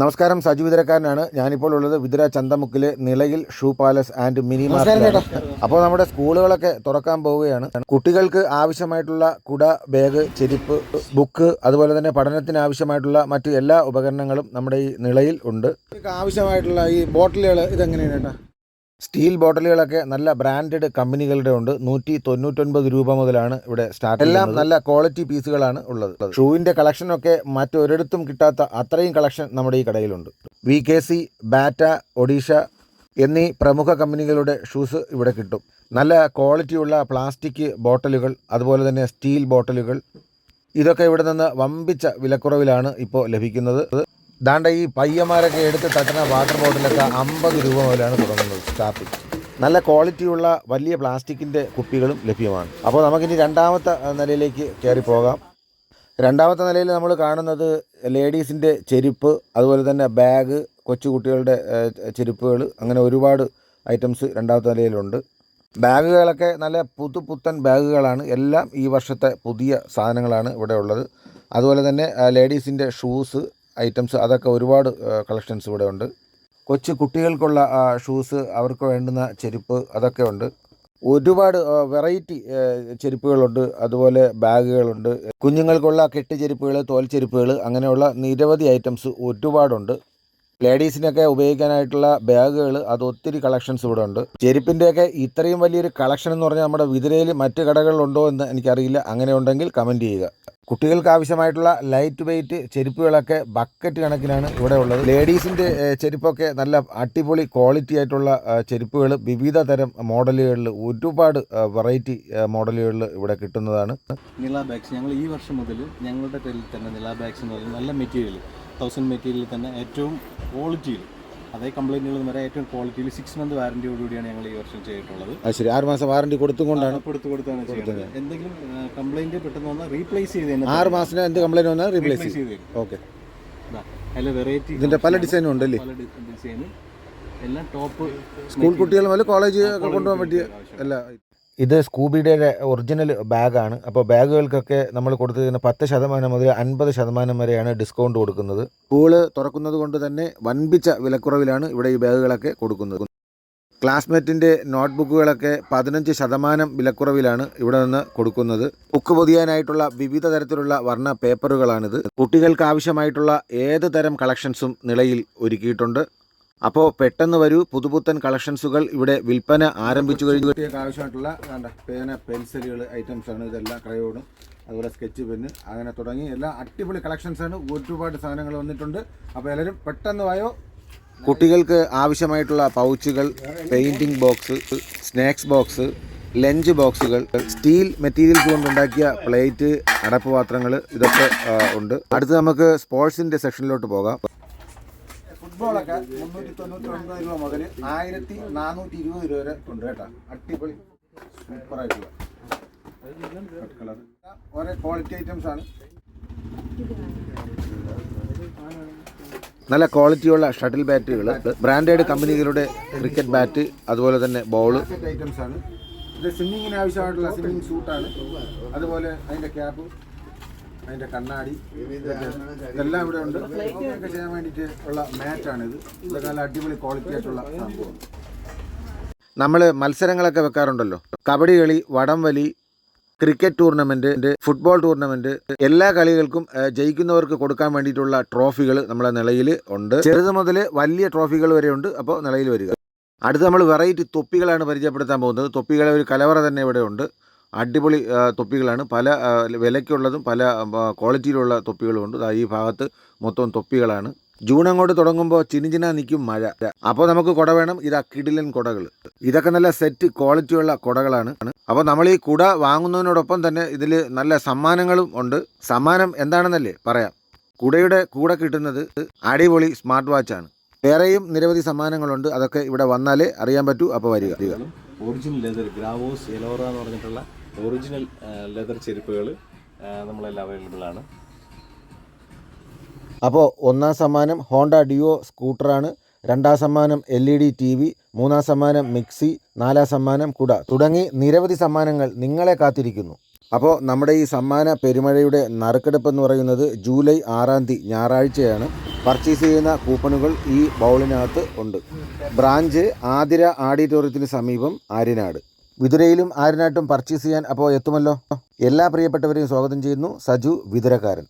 നമസ്കാരം സജു വിതരക്കാരനാണ്. ഞാനിപ്പോൾ ഉള്ളത് വിതുര ചന്തമുക്കിലെ നിളയിൽ shoe palace and mini market അപ്പോൾ നമ്മുടെ സ്കൂളുകളൊക്കെ തുറക്കാൻ പോവുകയാണ്. കുട്ടികൾക്ക് ആവശ്യമായിട്ടുള്ള കുട ബാഗ് ചെരിപ്പ് ബുക്ക് അതുപോലെ തന്നെ പഠനത്തിന് ആവശ്യമായിട്ടുള്ള മറ്റു എല്ലാ ഉപകരണങ്ങളും നമ്മുടെ ഈ നിളയിൽ ഉണ്ട്. ആവശ്യമായിട്ടുള്ള ഈ ബോട്ടിലുകൾ ഇതെങ്ങനെയാണ് സ്റ്റീൽ ബോട്ടിലുകളൊക്കെ നല്ല ബ്രാൻഡഡ് കമ്പനികളുടെ ഉണ്ട്. നൂറ്റി തൊണ്ണൂറ്റൊൻപത് രൂപ മുതലാണ് ഇവിടെ സ്റ്റാർട്ട് എല്ലാം നല്ല ക്വാളിറ്റി പീസുകളാണ് ഉള്ളത്. ഷൂവിന്റെ കളക്ഷനൊക്കെ മറ്റൊരിടത്തും കിട്ടാത്ത അത്രയും കളക്ഷൻ നമ്മുടെ ഈ കടയിലുണ്ട്. V K C Bata Odisha എന്നീ പ്രമുഖ കമ്പനികളുടെ ഷൂസ് ഇവിടെ കിട്ടും. നല്ല ക്വാളിറ്റിയുള്ള പ്ലാസ്റ്റിക് ബോട്ടലുകൾ അതുപോലെ തന്നെ സ്റ്റീൽ ബോട്ടലുകൾ ഇതൊക്കെ ഇവിടെ നിന്ന് വമ്പിച്ച വിലക്കുറവിലാണ് ഇപ്പോൾ ലഭിക്കുന്നത്. ദാണ്ട ഈ പയ്യന്മാരൊക്കെ എടുത്ത് തട്ടുന്ന വാട്ടർ ബോട്ടിലൊക്കെ അമ്പത് രൂപ മുതലാണ് തുടങ്ങുന്നത് സ്റ്റാർട്ടിങ് നല്ല ക്വാളിറ്റിയുള്ള വലിയ പ്ലാസ്റ്റിക്കിന്റെ കുപ്പികളും ലഭ്യമാണ്. അപ്പോൾ നമുക്കിനി രണ്ടാമത്തെ നിലയിലേക്ക് കയറി പോകാം. രണ്ടാമത്തെ നിലയിൽ നമ്മൾ കാണുന്നത് ലേഡീസിന്റെ ചെരുപ്പ് അതുപോലെ തന്നെ ബാഗ് കൊച്ചുകുട്ടികളുടെ ചെരുപ്പുകൾ അങ്ങനെ ഒരുപാട് ഐറ്റംസ് രണ്ടാമത്തെ നിലയിലുണ്ട്. ബാഗുകളൊക്കെ നല്ല പുതു പുത്തൻ ബാഗുകളാണ്. എല്ലാം ഈ വർഷത്തെ പുതിയ സാധനങ്ങളാണ് ഇവിടെ ഉള്ളത്. അതുപോലെ തന്നെ ലേഡീസിന്റെ ഷൂസ് ഐറ്റംസ് അതൊക്കെ ഒരുപാട് കളക്ഷൻസ് ഇവിടെ ഉണ്ട്. കൊച്ചു കുട്ടികൾക്കുള്ള ഷൂസ് അവർക്ക് വേണ്ടുന്ന ചെരുപ്പ് അതൊക്കെ ഉണ്ട്. ഒരുപാട് വെറൈറ്റി ചെരുപ്പുകളുണ്ട്. അതുപോലെ ബാഗുകളുണ്ട്. കുഞ്ഞുങ്ങൾക്കുള്ള കെട്ട് ചെരുപ്പുകൾ തോൽ ചെരുപ്പുകൾ അങ്ങനെയുള്ള നിരവധി ഐറ്റംസ് ഒരുപാടുണ്ട്. ലേഡീസിനൊക്കെ ഉപയോഗിക്കാനായിട്ടുള്ള ബാഗുകൾ അത് ഒത്തിരി കളക്ഷൻസ് ഇവിടെ ഉണ്ട്. ചെരുപ്പിന്റെയൊക്കെ ഇത്രയും വലിയൊരു കളക്ഷൻ എന്ന് പറഞ്ഞാൽ നമ്മുടെ വിതിരയിൽ മറ്റ് കടകളിലുണ്ടോ എന്ന് എനിക്കറിയില്ല. അങ്ങനെ ഉണ്ടെങ്കിൽ കമന്റ് ചെയ്യുക. കുട്ടികൾക്ക് ആവശ്യമായിട്ടുള്ള ലൈറ്റ് വെയിറ്റ് ചെരുപ്പുകളൊക്കെ ബക്കറ്റ് കണക്കിനാണ് ഇവിടെ ഉള്ളത്. ലേഡീസിന്റെ ചെരുപ്പൊക്കെ നല്ല അടിപൊളി ക്വാളിറ്റി ആയിട്ടുള്ള ചെരുപ്പുകൾ വിവിധ തരം മോഡലുകളിൽ ഒരുപാട് വെറൈറ്റി മോഡലുകളിൽ ഇവിടെ കിട്ടുന്നതാണ്. നില ബാഗ്സ് ഞങ്ങൾ ഈ വർഷം മുതൽ ഞങ്ങളുടെ തന്നെ നില ബാഗ്സ് എന്ന് പറയുന്നത് നല്ല മെറ്റീരിയൽ തൗസൻഡ് മെറ്റീരിയൽ തന്നെ ഏറ്റവും ക്വാളിറ്റിയിൽ അതേ കംപ്ലൈന്റുകൾ വരെ ഏറ്റവും ക്വാളിറ്റിയിൽ സിക്സ് മന്ത് വാറന്റിയോടുകൂടിയാണ് ഞങ്ങൾ ഈ വർഷം ചെയ്തിട്ടുള്ളത്. അത് ശരി. ആറ് മാസം വാറന്റി കൊടുത്തുകൊണ്ടാണ് കൊടുത്തു കൊടുത്താണ് ചെയ്യുന്നത് എന്തെങ്കിലും കംപ്ലൈന്റ് പെട്ടെന്ന് വന്നാൽ റീപ്ലേസ് ചെയ്ത് ആറ് മാസത്തിന് എന്ത് കംപ്ലൈന്റ് വന്നാൽ റീപ്ലേസ് ചെയ്ത് ഓക്കെ. അതിൽ വെറൈറ്റി ഇതിന്റെ പല ഡിസൈനും ഉണ്ടല്ലേ? പല ഡിസൈനും എല്ലാം ടോപ്പ് സ്കൂൾ കുട്ടികൾ മുതൽ കോളേജ് ഒക്കെ കൊണ്ടുപോകാൻ പറ്റിയ എല്ലാ ഇത് സ്കൂബിയുടെ ഒറിജിനൽ ബാഗാണ്. അപ്പോൾ ബാഗുകൾക്കൊക്കെ നമ്മൾ കൊടുത്തിരുന്ന പത്ത് ശതമാനം മുതൽ അൻപത് ശതമാനം വരെയാണ് ഡിസ്കൗണ്ട് കൊടുക്കുന്നത്. സ്കൂൾ തുറക്കുന്നത് കൊണ്ട് തന്നെ വൻപിച്ച വിലക്കുറവിലാണ് ഇവിടെ ഈ ബാഗുകളൊക്കെ കൊടുക്കുന്നത്. ക്ലാസ്മേറ്റിന്റെ നോട്ട്ബുക്കുകളൊക്കെ പതിനഞ്ച് ശതമാനം വിലക്കുറവിലാണ് ഇവിടെ നിന്ന് കൊടുക്കുന്നത്. ബുക്ക് പൊതിയാനായിട്ടുള്ള വിവിധ തരത്തിലുള്ള വർണ പേപ്പറുകളാണിത്. കുട്ടികൾക്ക് ആവശ്യമായിട്ടുള്ള ഏത് തരം കളക്ഷൻസും നിലയിൽ ഒരുക്കിയിട്ടുണ്ട്. അപ്പോൾ പെട്ടെന്ന് വരൂ. പുതുപുത്തൻ കളക്ഷൻസുകൾ ഇവിടെ വിൽപ്പന ആരംഭിച്ചു കഴിഞ്ഞു. കുട്ടികൾക്ക് ആവശ്യമായിട്ടുള്ള വേണ്ട പേന പെൻസിലുകൾ ഐറ്റംസ് ആണ് ഇതെല്ലാം ക്രയോണ് അതുപോലെ സ്കെച്ച് പെന്ന് അങ്ങനെ തുടങ്ങി. എല്ലാ അടിപൊളി കളക്ഷൻസ് ആണ് ഒരുപാട് സാധനങ്ങൾ വന്നിട്ടുണ്ട്. അപ്പോൾ എല്ലാവരും പെട്ടെന്ന് വായോ? കുട്ടികൾക്ക് ആവശ്യമായിട്ടുള്ള പൗച്ചുകൾ painting box snacks box lunch ബോക്സുകൾ സ്റ്റീൽ മെറ്റീരിയൽസ് കൊണ്ടുണ്ടാക്കിയ പ്ലേറ്റ് അടപ്പ് പാത്രങ്ങൾ ഇതൊക്കെ ഉണ്ട്. അടുത്ത് നമുക്ക് സ്പോർട്സിന്റെ സെക്ഷനിലോട്ട് പോകാം. ഫുട്ബോളൊക്കെ മുന്നൂറ്റി തൊണ്ണൂറ്റി ഒൻപത് രൂപ മുതൽ ആയിരത്തി നാനൂറ്റി ഇരുപത് രൂപ വരെ ഉണ്ട് കേട്ടോ. അടിപൊളി. സൂപ്പർ ആയിട്ടുള്ള കളർ ഓരോ ക്വാളിറ്റി ഐറ്റംസ് ആണ്. നല്ല ക്വാളിറ്റിയുള്ള ഷട്ടിൽ ബാറ്റുകൾ ബ്രാൻഡഡ് കമ്പനികളുടെ ക്രിക്കറ്റ് ബാറ്റ് അതുപോലെ തന്നെ ബോൾ ഐറ്റംസ് ആണ്. ഇത് സ്വിമ്മിങ്ങിന് ആവശ്യമായിട്ടുള്ള സ്വിമ്മിങ് സൂട്ടാണ് അതുപോലെ അതിന്റെ ക്യാപ്പ് അതിന്റെ കണ്ണാടി ഇതെല്ലാം ഇവിടെ ഉണ്ട്. ഒക്കെ ചെയ്യാൻ വേണ്ടിയിട്ട് ഉള്ള മാറ്റാണിത് ഇതൊക്കെ നല്ല അടിപൊളി ക്വാളിറ്റി ആയിട്ടുള്ള സംഭവം നമ്മൾ മത്സരങ്ങളൊക്കെ വെക്കാറുണ്ടല്ലോ. കബഡി കളി വടംവലി ക്രിക്കറ്റ് ടൂർണമെന്റ് ഫുട്ബോൾ ടൂർണമെന്റ് എല്ലാ കളികൾക്കും ജയിക്കുന്നവർക്ക് കൊടുക്കാൻ വേണ്ടിയിട്ടുള്ള ട്രോഫികൾ നമ്മളെ നിലയിൽ ഉണ്ട്. ചെറുത് മുതൽ വലിയ ട്രോഫികൾ വരെ ഉണ്ട്. അപ്പോൾ നിലയിൽ വരിക. അടുത്ത് നമ്മൾ വെറൈറ്റി തൊപ്പികളാണ് പരിചയപ്പെടുത്താൻ പോകുന്നത്. തൊപ്പികളെ ഒരു കലവറ തന്നെ ഇവിടെ ഉണ്ട്. അടിപൊളി തൊപ്പികളാണ്. പല വിലയ്ക്കുള്ളതും പല ക്വാളിറ്റിയിലുള്ള തൊപ്പികളും ഉണ്ട് ദാ ഈ ഭാഗത്ത് മൊത്തം തൊപ്പികളാണ്. ജൂൺ അങ്ങോട്ട് തുടങ്ങുമ്പോൾ ചിനിചിന നിൽക്കും മഴ. അപ്പോൾ നമുക്ക് കുട വേണം. ഇതാ കിടിലൻ കുടകൾ ഇതൊക്കെ നല്ല സെറ്റ് ക്വാളിറ്റിയുള്ള കുടകളാണ്. അപ്പോൾ നമ്മൾ ഈ കുട വാങ്ങുന്നതിനോടൊപ്പം തന്നെ ഇതിൽ നല്ല സമ്മാനങ്ങളും ഉണ്ട്. സമ്മാനം എന്താണെന്നല്ലേ പറയാം. കുടയുടെ കൂടെ കിട്ടുന്നത് അടിപൊളി സ്മാർട്ട് വാച്ചാണ് വേറെയും നിരവധി സമ്മാനങ്ങളുണ്ട്. അതൊക്കെ ഇവിടെ വന്നാലേ അറിയാൻ പറ്റൂ. അപ്പോൾ വരിക. ഒറിജിനൽ ലെതർ ഗ്രാവോസ് എലോറ എന്ന് പറഞ്ഞിട്ടുള്ള ഒറിജിനൽ ലെതർ ചെരുപ്പുകൾ നമ്മളെല്ലാം അവൈലബിൾ ആണ്. അപ്പോൾ ഒന്നാം സമ്മാനം ഹോണ്ട ഡിയോ സ്കൂട്ടറാണ് രണ്ടാം സമ്മാനം L E D T V മൂന്നാം സമ്മാനം മിക്സി നാലാം സമ്മാനം കുട. തുടങ്ങി നിരവധി സമ്മാനങ്ങൾ നിങ്ങളെ കാത്തിരിക്കുന്നു. അപ്പോൾ നമ്മുടെ ഈ സമ്മാന പെരുമഴയുടെ നറുക്കെടുപ്പ് എന്ന് പറയുന്നത് ജൂലൈ ആറാം തീയതി ഞായറാഴ്ചയാണ്. പർച്ചേസ് ചെയ്യുന്ന കൂപ്പണുകൾ ഈ ബൗളിനകത്ത് ഉണ്ട്. ബ്രാഞ്ച് ആതിര ആഡിറ്റോറിയത്തിന് സമീപം ആര്യനാട് വിതുരയിലും ആരിനാട്ടും പർച്ചേസ് ചെയ്യാൻ അപ്പോൾ എത്തുമല്ലോ? എല്ലാ പ്രിയപ്പെട്ടവരെയും സ്വാഗതം ചെയ്യുന്നു. സജു വിതുരക്കാരൻ.